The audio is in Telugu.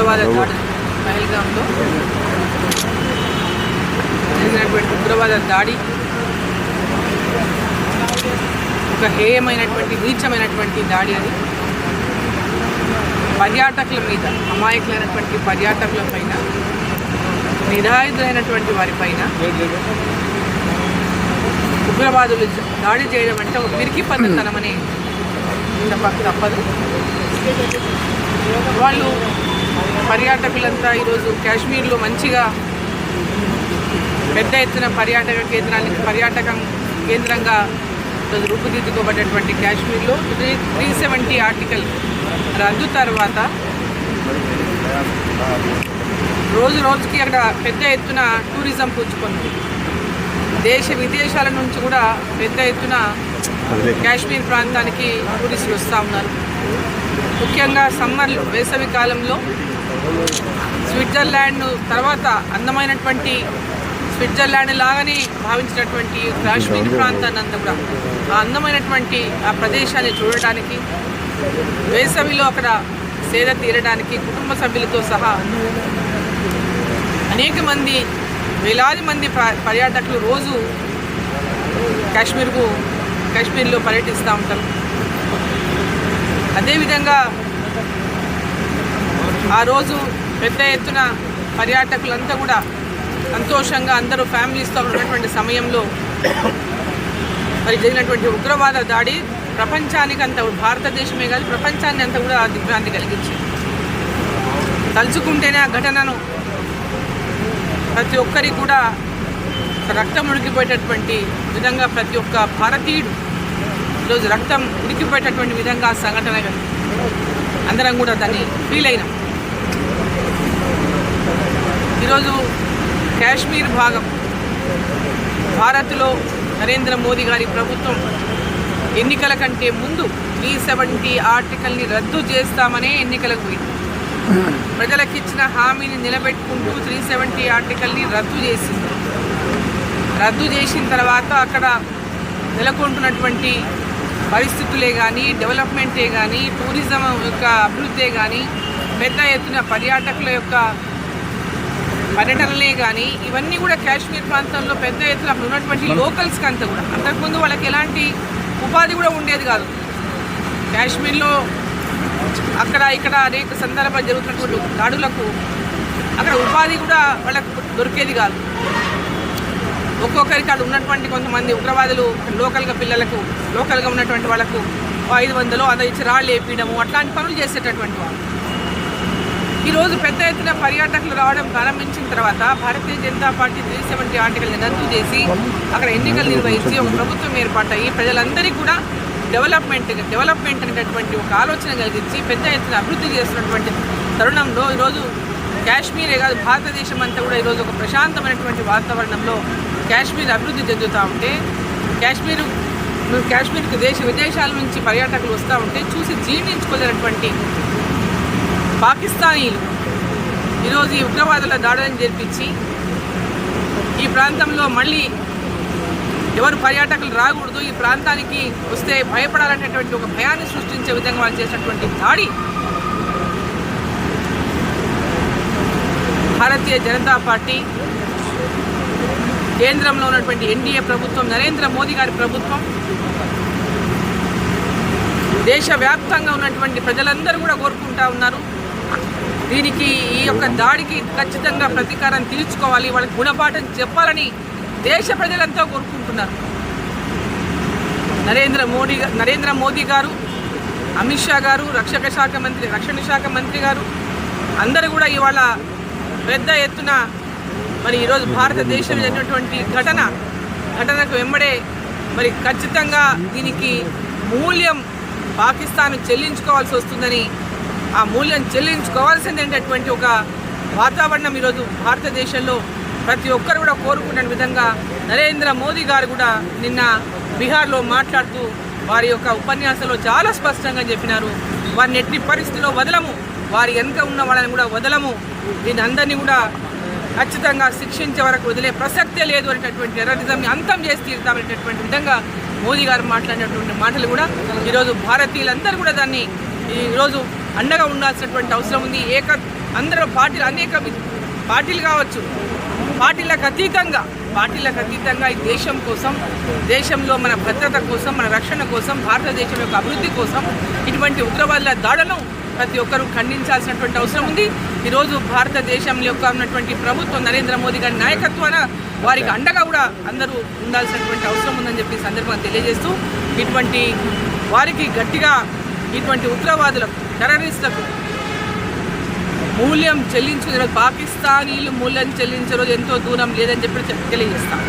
ఉగ్రవాద దాడి జరిగినటువంటి ఉగ్రవాద దాడి. ఒక హేయమైనటువంటి నీచమైనటువంటి దాడి అది. పర్యాటకుల మీద అమాయకులైనటువంటి పర్యాటకుల పైన నిరాయుధులైనటువంటి వారి పైన ఉగ్రవాదులు దాడి చేయడం అంటే ఒక పిరికి పద్ధతనమని తప్పదు. వాళ్ళు పర్యాటకులంతా ఈరోజు కాశ్మీర్లో మంచిగా పెద్ద ఎత్తున పర్యాటక కేంద్రానికి పర్యాటకం కేంద్రంగా ఈరోజు రూపుదిద్దుకోబడ్డటువంటి కాశ్మీర్లో త్రీ త్రీ సెవెంటీ ఆర్టికల్ రద్దు తర్వాత రోజు రోజుకి అక్కడ పెద్ద ఎత్తున టూరిజం పుచ్చుకుంది. దేశ విదేశాల నుంచి కూడా పెద్ద ఎత్తున కాశ్మీర్ ప్రాంతానికి టూరిస్టులు వస్తూ ఉన్నారు. ముఖ్యంగా సమ్మర్లో వేసవి కాలంలో స్విట్జర్లాండ్ తర్వాత అందమైనటువంటి స్విట్జర్లాండ్ లాగానే భావించినటువంటి కాశ్మీర్ ప్రాంతాన్ని అంతా కూడా. ఆ అందమైనటువంటి ఆ ప్రదేశాన్ని చూడటానికి వేసవిలో అక్కడ సేద తీరడానికి కుటుంబ సభ్యులతో సహా అనేక మంది వేలాది మంది ప- పర్యాటకులు రోజు కాశ్మీర్కు కాశ్మీర్లో పర్యటిస్తూ ఉంటారు. అదేవిధంగా ఆ రోజు పెద్ద ఎత్తున పర్యాటకులంతా కూడా సంతోషంగా అందరూ ఫ్యామిలీస్తో ఉన్నటువంటి సమయంలో మరి జరిగినటువంటి ఉగ్రవాద దాడి ప్రపంచానికి అంత భారతదేశమే కాదు ప్రపంచాన్ని అంతా కూడా దిగ్భ్రాంతి కలిగించింది. తలుచుకుంటేనే ఆ ఘటనను ప్రతి ఒక్కరికి కూడా రక్తం ఉడికిపోయేటటువంటి విధంగా ప్రతి ఒక్క భారతీయుడు ఈరోజు రక్తం ఉడికిపోయేటటువంటి విధంగా ఆ సంఘటన అందరం కూడా దాన్ని ఫీల్ అయినాం. ఈరోజు కాశ్మీర్ భాగం. భారత్లో నరేంద్ర మోదీ గారి ప్రభుత్వం ఎన్నికల కంటే ముందు త్రీ సెవెంటీ ఆర్టికల్ని రద్దు చేస్తామనే ఎన్నికలకు పోయింది. ప్రజలకు ఇచ్చిన హామీని నిలబెట్టుకుంటూ త్రీ సెవెంటీ ఆర్టికల్ని రద్దు చేసింది. రద్దు చేసిన తర్వాత అక్కడ నెలకొంటున్నటువంటి పరిస్థితులే కానీ డెవలప్మెంటే కానీ టూరిజం యొక్క అభివృద్ధే కానీ పెద్ద ఎత్తున పర్యాటకుల యొక్క పర్యటనలే కానీ ఇవన్నీ కూడా కాశ్మీర్ ప్రాంతంలో పెద్ద ఎత్తున అక్కడ ఉన్నటువంటి లోకల్స్కి అంతా కూడా. అంతకుముందు వాళ్ళకి ఎలాంటి ఉపాధి కూడా ఉండేది కాదు. కాశ్మీర్లో అక్కడ ఇక్కడ అనేక సందర్భాలు జరుగుతున్నటువంటి దాడులకు అక్కడ ఉపాధి కూడా వాళ్ళకు దొరికేది కాదు. ఒక్కొక్కరికి అక్కడ ఉన్నటువంటి కొంతమంది ఉగ్రవాదులు లోకల్గా పిల్లలకు లోకల్గా ఉన్నటువంటి వాళ్ళకు ఐదు వందలు అదే ఇచ్చి రాళ్ళు వేపించడము అట్లాంటి పనులు చేసేటటువంటి వాళ్ళు. ఈరోజు పెద్ద ఎత్తున పర్యాటకులు రావడం ప్రారంభించిన తర్వాత Bharatiya Janata party three seventy ఆర్టికల్ని రద్దు చేసి అక్కడ ఎన్నికలు నిర్వహించి ఒక ప్రభుత్వం ఏర్పాటయ్యి ప్రజలందరికీ కూడా డెవలప్మెంట్ డెవలప్మెంట్ అనేటటువంటి ఒక ఆలోచన కలిగించి పెద్ద ఎత్తున అభివృద్ధి చేస్తున్నటువంటి తరుణంలో ఈరోజు కాశ్మీరే కాదు భారతదేశం అంతా కూడా ఈరోజు ఒక ప్రశాంతమైనటువంటి వాతావరణంలో కాశ్మీర్ అభివృద్ధి చెందుతూ ఉంటే కాశ్మీర్ కాశ్మీర్కి దేశ విదేశాల నుంచి పర్యాటకులు వస్తూ ఉంటే చూసి జీర్ణించుకోలేనటువంటి పాకిస్తానీలు ఈరోజు ఈ ఉగ్రవాదుల దాడులను జరిపించి ఈ ప్రాంతంలో మళ్ళీ ఎవరు పర్యాటకులు రాకూడదు ఈ ప్రాంతానికి వస్తే భయపడాలనేటువంటి ఒక భయాన్ని సృష్టించే విధంగా వాళ్ళు చేసినటువంటి దాడి భారతీయ జనతా పార్టీ కేంద్రంలో ఉన్నటువంటి ఎన్డీఏ ప్రభుత్వం నరేంద్ర మోదీ గారి ప్రభుత్వం దేశవ్యాప్తంగా ఉన్నటువంటి ప్రజలందరూ కూడా కోరుకుంటా ఉన్నారు. దీనికి ఈ యొక్క దాడికి ఖచ్చితంగా ప్రతీకారం తీర్చుకోవాలి. వాళ్ళకి గుణపాఠం చెప్పాలని దేశ ప్రజలంతా కోరుకుంటున్నారు. నరేంద్ర మోడీ నరేంద్ర మోదీ గారు అమిత్ షా గారు రక్షక శాఖ మంత్రి రక్షణ శాఖ మంత్రి గారు అందరూ కూడా ఇవాళ పెద్ద ఎత్తున మరి ఈరోజు భారతదేశం జరిగినటువంటి ఘటన ఘటనకు వెంబడే మరి ఖచ్చితంగా దీనికి మూల్యం పాకిస్తాన్ చెల్లించుకోవాల్సి వస్తుందని ఆ మూల్యం చెల్లించుకోవాల్సిందేటటువంటి ఒక వాతావరణం ఈరోజు భారతదేశంలో ప్రతి ఒక్కరు కూడా కోరుకునే విధంగా నరేంద్ర మోదీ గారు కూడా నిన్న బీహార్లో మాట్లాడుతూ వారి యొక్క ఉపన్యాసంలో చాలా స్పష్టంగా చెప్పినారు. వారిని ఎట్టి పరిస్థితిలో వదలము. వారి వెనుక ఉన్న వాళ్ళని కూడా వదలము. దీని అందరినీ కూడా ఖచ్చితంగా శిక్షించే వరకు వదిలే ప్రసక్తే లేదు అనేటటువంటి టెర్రరిజంని అంతం చేసి తీరుతామనేటటువంటి విధంగా మోదీ గారు మాట్లాడినటువంటి మాటలు కూడా ఈరోజు భారతీయులందరూ కూడా దాన్ని ఈరోజు అండగా ఉండాల్సినటువంటి అవసరం ఉంది. ఏక అందరూ పార్టీలు అనేక పార్టీలు కావచ్చు. పార్టీలకు అతీతంగా పార్టీలకు అతీతంగా ఈ దేశం కోసం దేశంలో మన భద్రత కోసం మన రక్షణ కోసం భారతదేశం యొక్క అభివృద్ధి కోసం ఇటువంటి ఉగ్రవాదుల దాడులను ప్రతి ఒక్కరూ ఖండించాల్సినటువంటి అవసరం ఉంది. ఈరోజు భారతదేశం యొక్క ఉన్నటువంటి ప్రభుత్వం నరేంద్ర మోదీ గారి నాయకత్వాన వారికి అండగా కూడా అందరూ ఉండాల్సినటువంటి అవసరం ఉందని చెప్పి సందర్భంగా తెలియజేస్తూ ఇటువంటి వారికి గట్టిగా ఇటువంటి ఉగ్రవాదులకు టెర్రరిస్టులకు మూల్యం చెల్లించుకునే రోజు పాకిస్తానీలు మూల్యం చెల్లించే రోజు ఎంతో దూరం లేదని చెప్పి తెలియజేస్తాం.